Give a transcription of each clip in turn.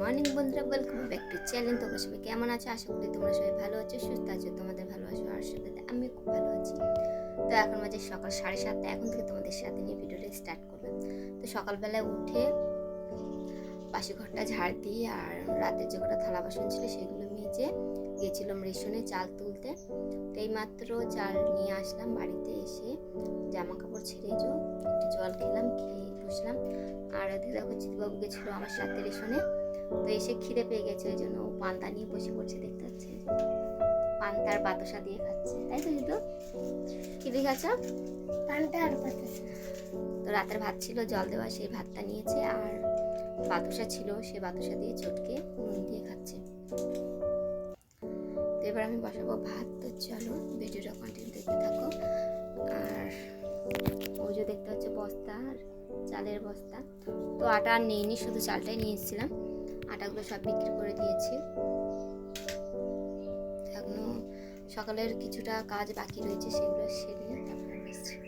Morning বন্ধুরা welcome back to channel তোমরা সবাই কেমন আছো? আশা করি তোমরা সবাই ভালো আছো, সুস্থ আছো, তোমাদের ভালোবাসো আর সাথে আমি খুব ভালো আছি। তো এখন বাজে সকাল সাড়ে সাতটা, এখন থেকে তোমাদের সাথে নিয়ে ভিডিওটা স্টার্ট করলাম। তো সকালবেলায় উঠে বাসি ঘরটা ঝাড় দিয়ে আর রাতের যে কটা থালা বাসন ছিল সেগুলো মেজে গেছিলাম রেশনে চাল তুলতে। তো এই মাত্র চাল নিয়ে আসলাম, বাড়িতে এসে জামা কাপড় ছেড়ে একটু জল খেলাম, খেয়ে বসলাম। আর ওদিকে দেখো চিতবাবু গেছিল আমার সাথে রেশনে। তো এসে খিদে পেয়ে গেছে ওই জন্য ও পান্তা নিয়ে বসে পড়ছে দেখতে পাচ্ছে পান্তার বাতাসা দিয়ে খাচ্ছে তাই তো জিতু? কি দিয়ে খাচ্ছ? পান্তা আর বাতাসা। তো রাতের ভাত ছিল জল দেওয়া সেই ভাতটা নিয়েছে। আর বাতাসা ছিল সেই বাতাসা দিয়ে চটকে নুন দিয়ে খাচ্ছে। তো এবার আমি বসাবো ভাত। তো চলো ভিডিওটা কন্টিনিউ দেখতে থাকো। আর ওই যে দেখতে হচ্ছে বস্তা আর চালের বস্তা। তো আটা আর নিইনি, শুধু চালটাই নিয়ে এসেছিলাম। আটাগুলো সব বিক্রি করে দিয়েছি। এখনও সকালের কিছুটা কাজ বাকি রয়েছে, সেগুলো সেরে তারপরে এসেছি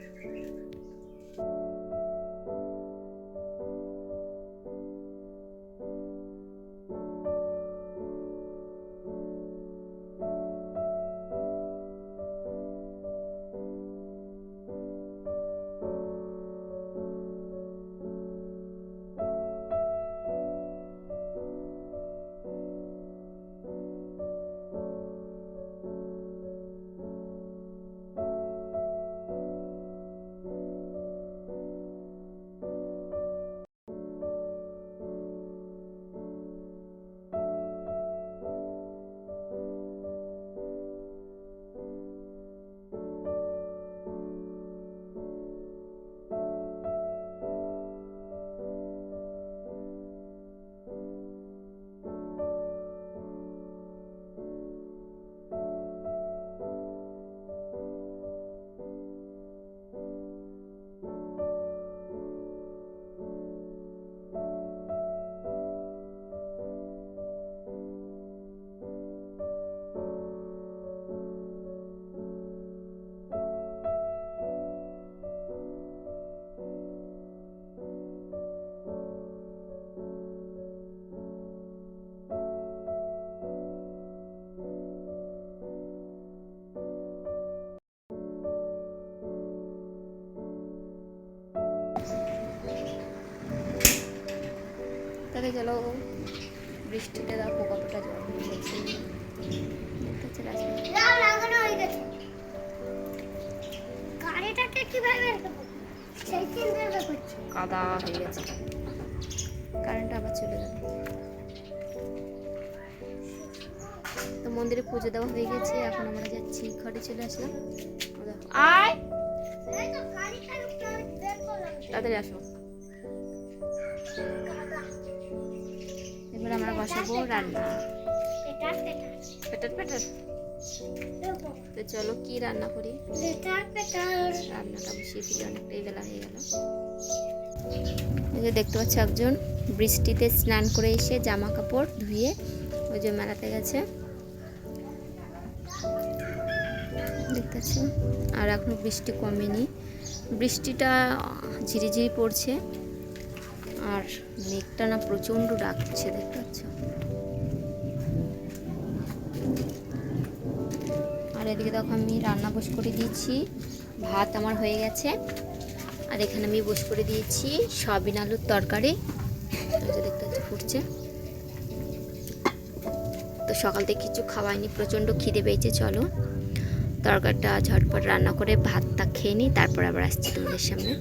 তাকে চলো বৃষ্টিতে দেখো কতটা জল হয়ে দেখতে লাগানো হয়ে গেছে। গাড়িটাকে কীভাবে রাখব সেই চিন্তা করছি। কাদা হয়ে গেছে। কারেন্ট আবার চলে গেল। তো মন্দিরে পুজো দেওয়া হয়ে গেছে এখন আমরা যাচ্ছি। ঘরে চলে আসলাম। আয়! তাড়াতাড়ি আসো। এবার আমরা বসাবো রান্না। পেটার পেটার? তো চলো, কি রান্না করি? রান্নাটা বসিয়ে দিলে অনেকটাই বেলা হয়ে গেল। যে দেখতে পাচ্ছি একজন বৃষ্টিতে স্নান করে এসে জামা কাপড় ধুয়ে ওই যে মেলাতে গেছে। দেখতে পাচ্ছেন আর এখনও বৃষ্টি কমেনি। বৃষ্টিটা ঝিরিঝিরি পড়ছে। আর মেঘটা না প্রচণ্ড ডাকছে, দেখতে পাচ্ছ? আর এদিকে দেখো আমি রান্না বস করে দিয়েছি। ভাত আমার হয়ে গেছে। আর এখানে আমি বস করে দিয়েছি সয়াবিন আলুর তরকারি। দেখতে হচ্ছে ফুটছে। তো সকাল থেকে কিছু খাওয়াইনি, প্রচণ্ড খিদে পেয়েছে, চলো। তরকারিটা ঝটপট রান্না করে ভাতটা খেয়ে নিই, তারপর আবার আসছি তোমাদের সামনে।